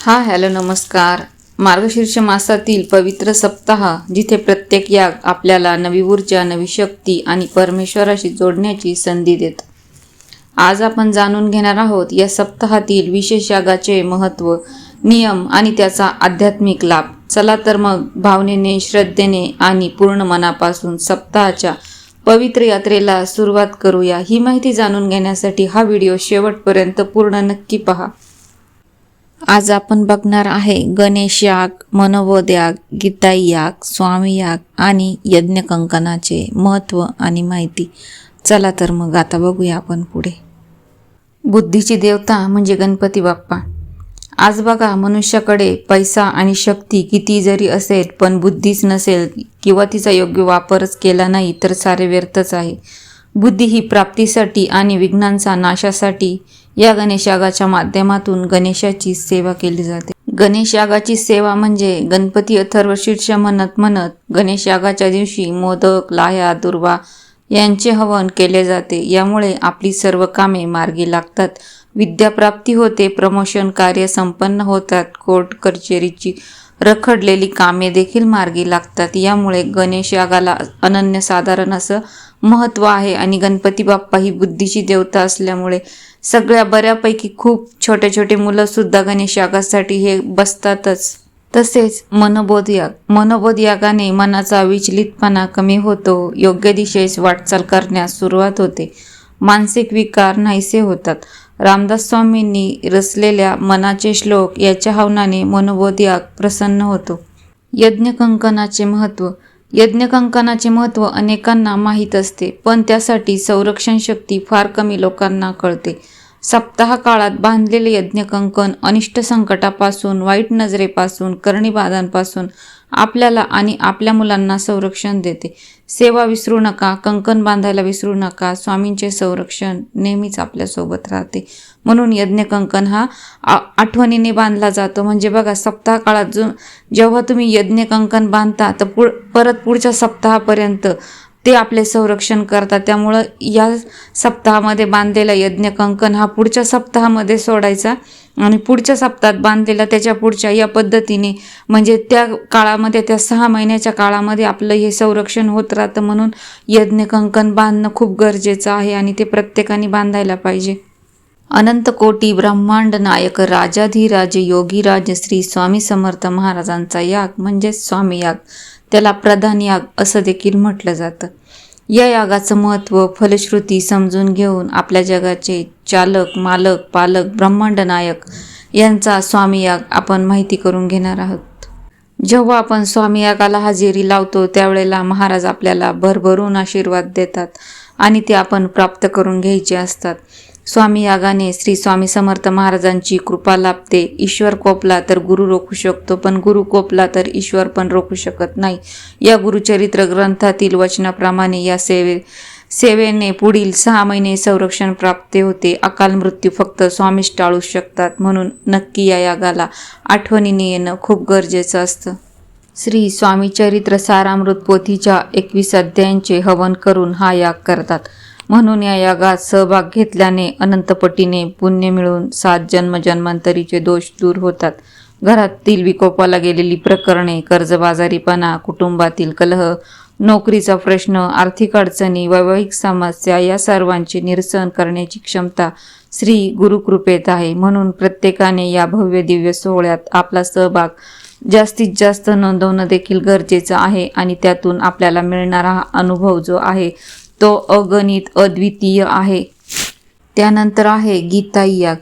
हा हॅलो नमस्कार. मार्गशीर्ष मासातील पवित्र सप्ताह जिथे प्रत्येक याग आपल्याला नवी ऊर्जा नवी शक्ती आणि परमेश्वराशी जोडण्याची संधी देत. आज आपण जाणून घेणार आहोत या सप्ताहातील विशेष यागाचे महत्त्व नियम आणि त्याचा आध्यात्मिक लाभ. चला तर मग भावनेने श्रद्धेने आणि पूर्ण मनापासून सप्ताहाच्या पवित्र यात्रेला सुरुवात करूया. ही माहिती जाणून घेण्यासाठी हा व्हिडिओ शेवटपर्यंत पूर्ण नक्की पहा. आज आपण बघणार आहे गणेश याग मनोबोध याग गीताई याग स्वामी याग आणि यज्ञकंकणाचे महत्त्व आणि माहिती. चला तर मग आता बघूया आपण पुढे. बुद्धीची देवता म्हणजे गणपती बाप्पा. आज बघा मनुष्याकडे पैसा आणि शक्ती किती जरी असेल पण बुद्धीच नसेल किंवा तिचा योग्य वापरच केला नाही तर सारे व्यर्थच आहे. बुद्धी ही प्राप्तीसाठी आणि विघ्नांचा नाशासाठी या गणेश यागाच्या माध्यमातून गणेशाची सेवा केली जाते. गणेश यागाची सेवा म्हणजे गणपती अथर्व शीर्ष म्हणत म्हणत गणेश यागाच्या दिवशी मोदक लाह्या दुर्वा यांचे हवन केले जाते. यामुळे आपली सर्व कामे मार्गी लागतात. विद्याप्राप्ती होते प्रमोशन कार्य संपन्न होतात. कोर्ट कचेरीची रखडलेली कामे देखील मार्गी लागतात. यामुळे गणेश यागाला अनन्यसाधारण असं महत्त्व आहे आणि गणपती बाप्पा ही बुद्धीची देवता असल्यामुळे सगळ्या बऱ्यापैकी खूप छोटे छोटे मुलं सुद्धा गणेश यागासाठी हे बसतातच. तसेच मनोबोध याग मनोबोध यागाने मनाचा विचलितपणा कमी होतो. योग्य दिशेस वाटचाल करण्यास सुरुवात होते. मानसिक विकार नाहीसे होतात. रामदास स्वामींनी रचलेल्या मनाचे श्लोक याच्या हवनाने मनोबोधयाग प्रसन्न होतो. यज्ञकंकणाचे महत्त्व यज्ञकंकणाचे महत्त्व अनेकांना माहीत असते पण त्यासाठी संरक्षण शक्ती फार कमी लोकांना कळते. सप्ताह काळात बांधलेले यज्ञकंकण अनिष्ट संकटापासून वाईट नजरेपासून करणीबाधांपासून आपल्याला आणि आपल्या मुलांना संरक्षण देते. सेवा विसरू नका कंकण बांधायला विसरू नका स्वामींचे संरक्षण नेहमीच आपल्यासोबत राहते. म्हणून यज्ञ कंकण हा आठवणीने बांधला जातो. म्हणजे बघा सप्ताह काळात जो जेव्हा तुम्ही यज्ञ कंकण बांधता तर पुढ परत पुढच्या सप्ताहापर्यंत ते आपले संरक्षण करतात. त्यामुळं या सप्ताहामध्ये बांधलेला यज्ञ कंकण हा पुढच्या सप्ताहामध्ये सोडायचा आणि पुढच्या सप्ताहात बांधलेला त्याच्या पुढच्या या पद्धतीने म्हणजे त्या काळामध्ये त्या सहा महिन्याच्या काळामध्ये आपलं हे संरक्षण होत राहतं म्हणून यज्ञ कंकण बांधणं खूप गरजेचं आहे आणि ते प्रत्येकाने बांधायला पाहिजे. अनंत कोटी ब्रह्मांड नायक राजाधिराज योगीराज श्री स्वामी समर्थ महाराजांचा याग म्हणजेच स्वामी याग. त्याला प्रधान याग असं देखील म्हटलं जातं. या यागाचं महत्त्व फलश्रुती समजून घेऊन आपल्या जगाचे चालक मालक पालक ब्रह्मांड नायक यांचा स्वामी याग आपण माहिती करून घेणार आहोत. जेव्हा आपण स्वामी यागाला हजेरी लावतो त्यावेळेला महाराज आपल्याला भरभरून आशीर्वाद देतात आणि ते आपण प्राप्त करून घ्यायचे असतात. स्वामी यागाने श्री स्वामी समर्थ महाराजांची कृपा लाभते. ईश्वर कोपला तर गुरु रोखू शकतो पण गुरु कोपला तर ईश्वर पण रोखू शकत नाही. या गुरुचरित्र ग्रंथातील वचनाप्रमाणे या सेवे सेवेने पुढील सहा महिने संरक्षण प्राप्त होते. अकाल मृत्यू फक्त स्वामीच टाळू शकतात म्हणून नक्की या यागाला आठवणीने येणं खूप गरजेचं असतं. श्री स्वामी चरित्र सारामृत पोथीच्या एकवीस अध्यायांचे हवन करून हा याग करतात. म्हणून या यागात सहभाग घेतल्याने अनंतपटीने पुण्य मिळून सात जन्मजन्मांतरीचे दोष दूर होतात. घरातील विकोपाला गेलेली प्रकरणे कर्जबाजारीपणा कुटुंबातील कलह नोकरीचा प्रश्न आर्थिक अडचणी वैवाहिक समस्या या सर्वांचे निरसन करण्याची क्षमता श्री गुरुकृपेत आहे. म्हणून प्रत्येकाने या भव्य दिव्य सोहळ्यात आपला सहभाग जास्तीत जास्त नोंदवणं देखील गरजेचं आहे आणि त्यातून आपल्याला मिळणारा हा अनुभव जो आहे तो अगणित अद्वितीय आहे. त्यानंतर आहे गीतायाग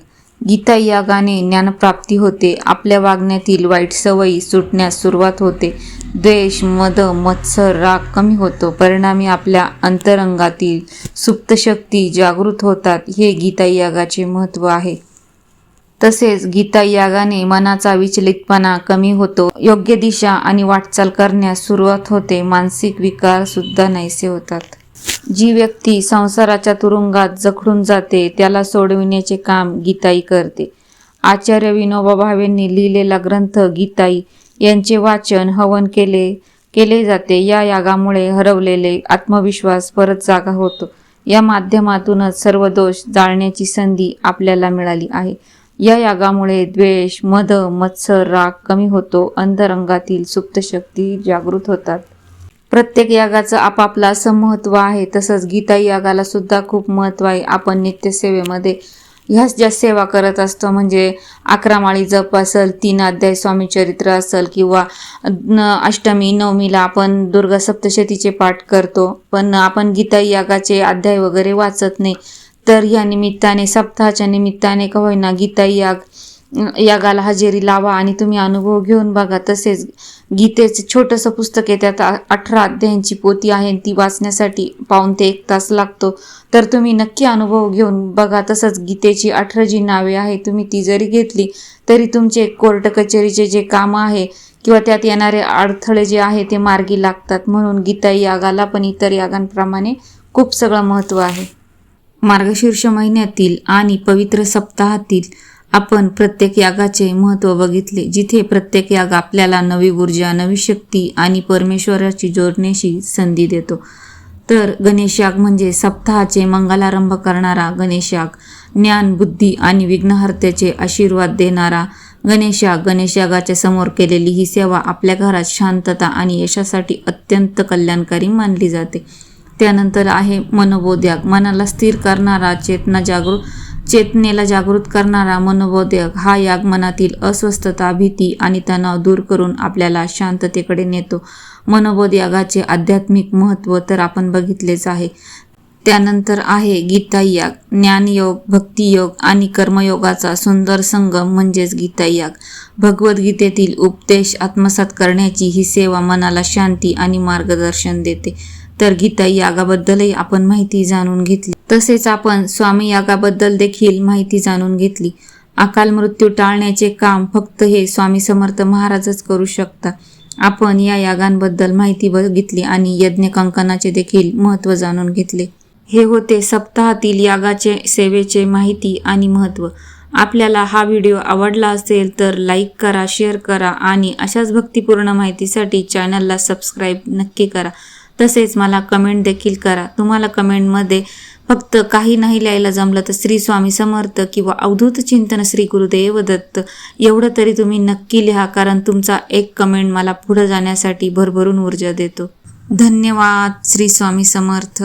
याग यागाने ज्ञानप्राप्ती होते. आपल्या वागण्यातील वाईट सवयी सुटण्यास सुरुवात होते. द्वेष मद मत्सर राग कमी होतो. परिणामी आपल्या अंतरंगातील सुप्त शक्ती जागृत होतात. हे गीतायागाचे महत्त्व आहे. तसेच गीता यागाने मनाचा विचलितपणा कमी होतो. योग्य दिशा आणि वाटचाल करण्यास सुरुवात होते. मानसिक विकार सुद्धा नाहीसे होतात. जी व्यक्ती संसाराच्या तुरुंगात जखडून जाते त्याला सोडविण्याचे काम गीताई करते. आचार्य विनोबा भावेंनी लिहिलेला ग्रंथ गीताई यांचे वाचन हवन केले केले जाते. या यागामुळे हरवलेले आत्मविश्वास परत जागा होतो. या माध्यमातूनच सर्व दोष जाळण्याची संधी आपल्याला मिळाली आहे. या यागामुळे द्वेष मद मत्सर राग कमी होतो. अंधरंगातील सुप्त शक्ती जागृत होतात. प्रत्येक यागाचं आपापलं असं महत्त्व आहे. तसंच गीता यागाला सुद्धा खूप महत्त्व आहे. आपण नित्यसेवेमध्ये ह्याच ज्या सेवा करत असतो म्हणजे अकरा माळी जप असेल तीन अध्याय स्वामी चरित्र असेल किंवा न अष्टमी नवमीला आपण दुर्गा सप्तशतीचे पाठ करतो पण आपण गीता यागाचे अध्याय वगैरे वाचत नाही. तर या निमित्ताने सप्ताहाच्या निमित्ताने का होईना गीता याग यागाला हजेरी लावा आणि तुम्ही अनुभव घेऊन बघा. तसेच गीतेचं छोटंसं पुस्तक आहे त्यात अठरा अध्यायांची पोती आहे ती वाचण्यासाठी पाऊन ते एक तास लागतो. तर तुम्ही नक्की अनुभव घेऊन बघा. तसंच गीतेची अठरा जी नावे आहे तुम्ही ती जरी घेतली तरी तुमचे कोर्ट कचेरीचे जे काम आहे किंवा त्यात येणारे अडथळे जे आहे ते मार्गी लागतात. म्हणून गीता यागाला पण इतर यागांप्रमाणे खूप सगळं महत्त्व आहे. मार्गशीर्ष महिन्यातील आणि पवित्र सप्ताहातील आपण प्रत्येक यागाचे महत्त्व बघितले जिथे प्रत्येक याग आपल्याला नवी ऊर्जा नवी शक्ती आणि परमेश्वराची जोडण्याची संधी देतो. तर गणेश याग म्हणजे सप्ताहाचे मंगलारंभ करणारा गणेश याग. ज्ञान बुद्धी आणि विघ्नहर्त्याचे आशीर्वाद देणारा गणेश याग. गणेश यागाच्या समोर केलेली ही सेवा आपल्या घरात शांतता आणि यशासाठी अत्यंत कल्याणकारी मानली जाते. त्यानंतर आहे मनोबोध्याग मनाला स्थिर करणारा चेतना जागृत चेतनेला जागृत करणारा मनोबोधक हा याग मनातील अस्वस्थता भीती आणि तणाव दूर करून आपल्याला शांततेकडे नेतो. मनोबोध यागाचे आध्यात्मिक महत्त्व तर आपण बघितलेच आहे. त्यानंतर आहे गीता याग. ज्ञानयोग भक्तियोग आणि कर्मयोगाचा सुंदर संगम म्हणजेच गीता याग. भगवद्गीतेतील उपदेश आत्मसात करण्याची ही सेवा मनाला शांती आणि मार्गदर्शन देते. तर गीता यागाबद्दलही आपण माहिती जाणून घेतली. तसेच आपण स्वामी यागाबद्दल देखील माहिती जाणून घेतली. अकाल मृत्यू टाळण्याचे काम फक्त हे स्वामी समर्थ महाराजच करू शकता. आपण या यागांबद्दल माहिती बघितली आणि यज्ञ कंकणाचे देखील महत्त्व जाणून घेतले. हे होते सप्ताहातील यागाचे सेवेचे माहिती आणि महत्त्व. आपल्याला हा व्हिडिओ आवडला असेल तर लाईक करा शेअर करा आणि अशाच भक्तिपूर्ण माहितीसाठी चॅनलला सबस्क्राईब नक्की करा. तसेच मला कमेंट देखील करा. तुम्हाला कमेंटमध्ये फक्त काही नाही लिहायला जमलं तर श्री स्वामी समर्थ किंवा अवधूत चिंतन श्री गुरुदेव दत्त. एवढं तरी तुम्ही नक्की लिहा कारण तुमचा एक कमेंट मला पुढं जाण्यासाठी भरभरून ऊर्जा देतो. धन्यवाद श्री स्वामी समर्थ.